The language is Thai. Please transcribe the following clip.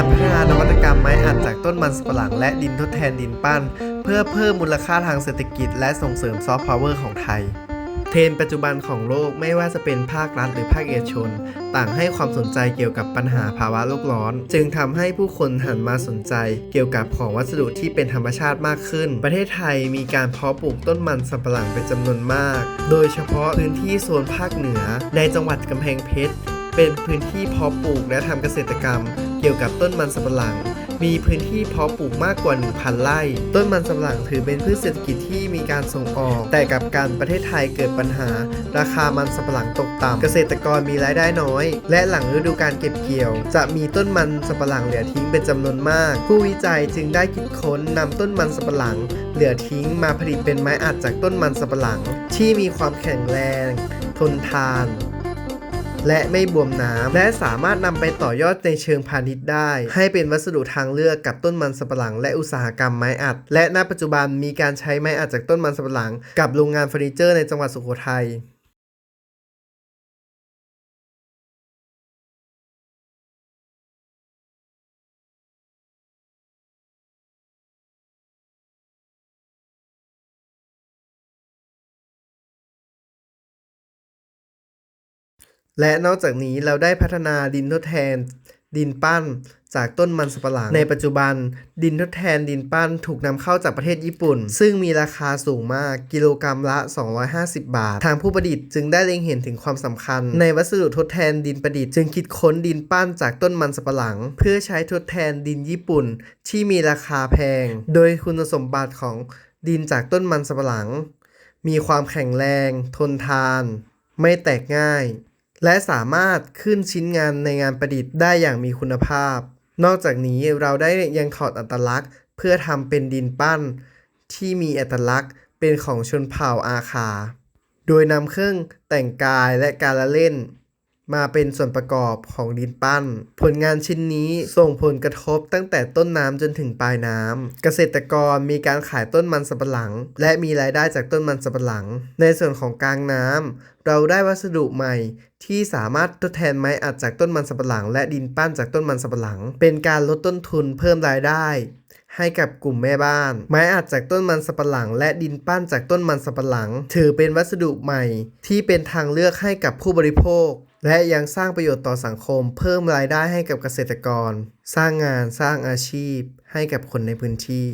การพัฒนานวัตกรรมไม้อัดจากต้นมันสำปะหลัง และดินทดแทนดินปั้น เพื่อเพิ่มมูลค่าทางเศรษฐกิจ และส่งเสริมซอฟต์พาวเวอร์ของไทย เทรนปัจจุบันของโลกไม่ว่าจะเป็นภาครัฐหรือภาคเอกชน ต่างให้ความสนใจเกี่ยวกับปัญหาภาวะโลกร้อน จึงทำให้ผู้คนหันมาสนใจ เกี่ยวกับของวัสดุที่เป็นธรรมชาติมากขึ้น ประเทศไทยมีการเพาะปลูกต้นมันสำปะหลังเป็นจำนวนมาก โดยเฉพาะพื้นที่โซนภาคเหนือ ในจังหวัดกำแพงเพชรเป็นพื้นที่เพาะปลูกและทำเกษตรกรรม เกี่ยวกับต้นมันสำปะหลัง มีพื้นที่เพาะปลูกมากกว่า 1,000 ไร่ ต้นมันสำปะหลังถือเป็นพืชเศรษฐกิจที่มีการส่งออก แต่กับการประเทศไทยเกิดปัญหา ราคามันสำปะหลังตกต่ำเกษตรกรมีรายได้น้อย และหลังฤดูการเก็บเกี่ยว จะมีต้นมันสำปะหลังเหลือทิ้งเป็นจำนวนมาก ผู้วิจัยจึงได้คิดค้นนำต้นมันสำปะหลัง เหลือทิ้งมาผลิตเป็นไม้อัดจากต้นมันสำปะหลัง ที่มีความแข็งแรง ทนทาน และไม่บวมน้ำและสามารถนำไปต่อยอดในเชิงพาณิชย์ได้ ให้เป็นวัสดุทางเลือกกับต้นมันสำปะหลัง และอุตสาหกรรมไม้อัด และณปัจจุบันมีการใช้ไม้อัดจากต้นมันสำปะหลัง กับโรงงานเฟอร์นิเจอร์ในจังหวัดสุโขทัย และนอกจากนี้เราได้พัฒนาดินทดแทน ดินปั้นจากต้นมันสำปะหลังในปัจจุบัน ดินทดแทนดินปั้นถูกนำเข้าจากประเทศญี่ปุ่น ซึ่งมีราคาสูงมากกิโลกรรัมละ 250 บาท ทางผู้ประดิษฐ์จึงได้เล็งเห็นถึงความสำคัญ ในวัสดุทดแทนดินประดิษฐ์จึงคิดค้นดินปั้นจากต้นมันสำปะหลัง เพื่อใช้ทดแทนดินญี่ปุ่น ที่มีราคาแพง โดยคุณสมบัติของดินจากต้นมันสำปะหลัง มีความแข็งแรง ทนทาน ไม่แตกง่าย และสามารถขึ้นชิ้นงานในงานประดิษฐ์ได้อย่างมีคุณภาพ นอกจากนี้เราได้ยังถอดอัตลักษณ์ เพื่อทำเป็นดินปั้น ที่มีอัตลักษณ์เป็นของชนเผ่าอาคา โดยนำเครื่องแต่งกายและการละเล่น มาเป็นส่วนประกอบของดินปั้น ผลงานชิ้นนี้ส่งผลกระทบตั้งแต่ต้นน้ำจนถึงปลายน้ำเกษตรกรมีการขายต้นมันสำปะหลัง และมีรายได้จากต้นมันสำปะหลัง ในส่วนของกลางน้ำเราได้วัสดุใหม่ที่สามารถทดแทนไม้อัดจากต้นมันสำปะหลัง และดินปั้นจากต้นมันสำปะหลัง เป็นการลดต้นทุนเพิ่มรายได้ให้กับกลุ่มแม่บ้าน ไม้อัดจากต้นมันสำปะหลัง และดินปั้นจากต้นมันสำปะหลัง ถือเป็นวัสดุใหม่ ที่เป็นทางเลือกให้กับผู้บริโภค และยังสร้างประโยชน์ต่อสังคม เพิ่มรายได้ให้กับเกษตรกร สร้างงานสร้างอาชีพให้กับคนในพื้นที่